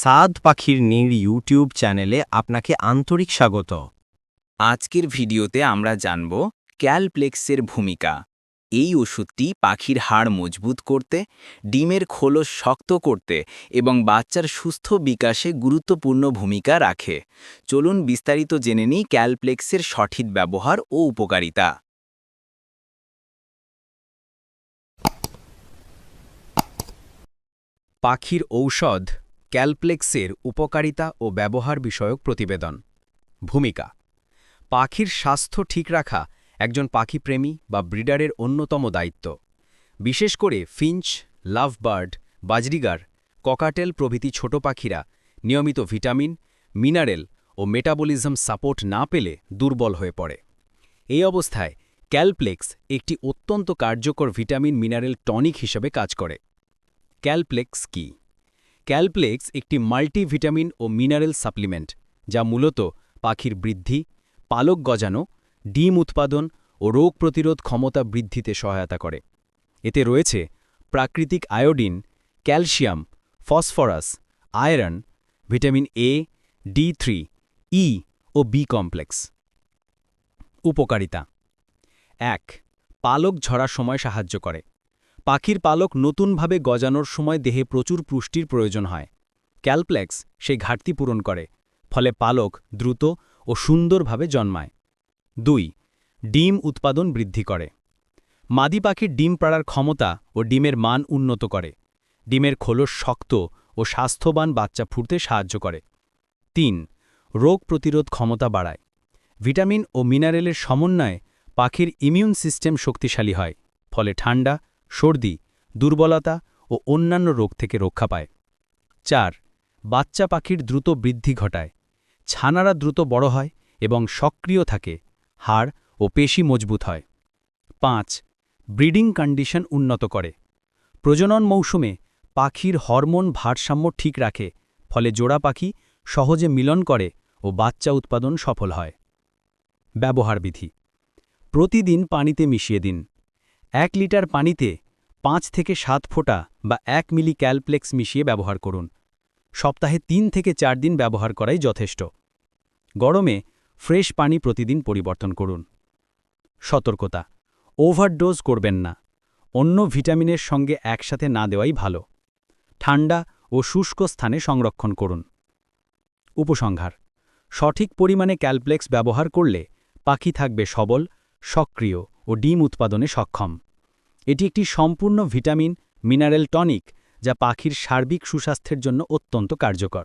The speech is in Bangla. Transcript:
সাদ পাখির নীড় ইউটিউব চ্যানেলে আপনাকে আন্তরিক স্বাগত। আজকের ভিডিওতে আমরা জানব ক্যালপ্লেক্সের ভূমিকা। এই ওষুধটি পাখির হাড় মজবুত করতে, ডিমের খোলস শক্ত করতে এবং বাচ্চার সুস্থ বিকাশে গুরুত্বপূর্ণ ভূমিকা রাখে। চলুন বিস্তারিত জেনে নিই ক্যালপ্লেক্সের সঠিক ব্যবহার ও উপকারিতা। পাখির ঔষধ ক্যালপ্লেক্সের উপকারিতা ও ব্যবহার বিষয়ক প্রতিবেদন। ভূমিকা। পাখির স্বাস্থ্য ঠিক রাখা একজন পাখিপ্রেমী বা ব্রিডারের অন্যতম দায়িত্ব। বিশেষ করে ফিঞ্চ, লাভবার্ড, বাজরিগার, ককাটেল প্রভৃতি ছোট পাখিরা নিয়মিত ভিটামিন, মিনারেল ও মেটাবলিজম সাপোর্ট না পেলে দুর্বল হয়ে পড়ে। এই অবস্থায় ক্যালপ্লেক্স একটি অত্যন্ত কার্যকর ভিটামিন, মিনারেল, টনিক হিসেবে কাজ করে। ক্যালপ্লেক্স কি? ক্যালপ্লেক্স একটি মাল্টিভিটামিন ও মিনারেল সাপ্লিমেন্ট, যা মূলত পাখির বৃদ্ধি, পালক গজানো, ডিম উৎপাদন ও রোগ প্রতিরোধ ক্ষমতা বৃদ্ধিতে সহায়তা করে। এতে রয়েছে প্রাকৃতিক iodine, calcium, phosphorus, iron, vitamin A, D three, E O B complex. উপকারিতা। এক, পালক ঝরার সময় সাহায্য করে। পাখির পালক নতুনভাবে গজানোর সময় দেহে প্রচুর পুষ্টির প্রয়োজন হয়। ক্যালপ্লেক্স সেই ঘাটতি পূরণ করে, ফলে পালক দ্রুত ও সুন্দরভাবে জন্মায়। দুই, ডিম উৎপাদন বৃদ্ধি করে। মাদি পাখির ডিম পাড়ার ক্ষমতা ও ডিমের মান উন্নত করে। ডিমের খোলস শক্ত ও স্বাস্থ্যবান বাচ্চা ফুটতে সাহায্য করে। তিন, রোগ প্রতিরোধ ক্ষমতা বাড়ায়। ভিটামিন ও মিনারেলের সমন্বয়ে পাখির ইমিউন সিস্টেম শক্তিশালী হয়, ফলে ঠান্ডা সর্দি, দুর্বলতা ও অন্যান্য রোগ থেকে রক্ষা পায়। চার, বাচ্চা পাখির দ্রুত বৃদ্ধি ঘটায়। ছানারা দ্রুত বড় হয় এবং সক্রিয় থাকে, হাড় ও পেশি মজবুত হয়। পাঁচ, ব্রিডিং কন্ডিশন উন্নত করে। প্রজনন মৌসুমে পাখির হরমোন ভারসাম্য ঠিক রাখে, ফলে জোড়া পাখি সহজে মিলন করে ও বাচ্চা উৎপাদন সফল হয়। ব্যবহার বিধি প্রতিদিন পানিতে মিশিয়ে দিন। এক লিটার পানিতে পাঁচ থেকে সাত ফোঁটা বা এক মিলি ক্যালপ্লেক্স মিশিয়ে ব্যবহার করুন। সপ্তাহে তিন থেকে চার দিন ব্যবহার করাই যথেষ্ট। গরমে ফ্রেশ পানি প্রতিদিন পরিবর্তন করুন। সতর্কতা। ওভারডোজ করবেন না। অন্য ভিটামিনের সঙ্গে একসাথে না দেওয়াই ভালো। ঠান্ডা ও শুষ্ক স্থানে সংরক্ষণ করুন। উপসংহার। সঠিক পরিমাণে ক্যালপ্লেক্স ব্যবহার করলে পাখি থাকবে সবল, সক্রিয় ও ডিম উৎপাদনে সক্ষম। এটি একটি সম্পূর্ণ ভিটামিন মিনারেল টনিক যা পাখির সার্বিক সুস্বাস্থ্যের জন্য অত্যন্ত কার্যকর।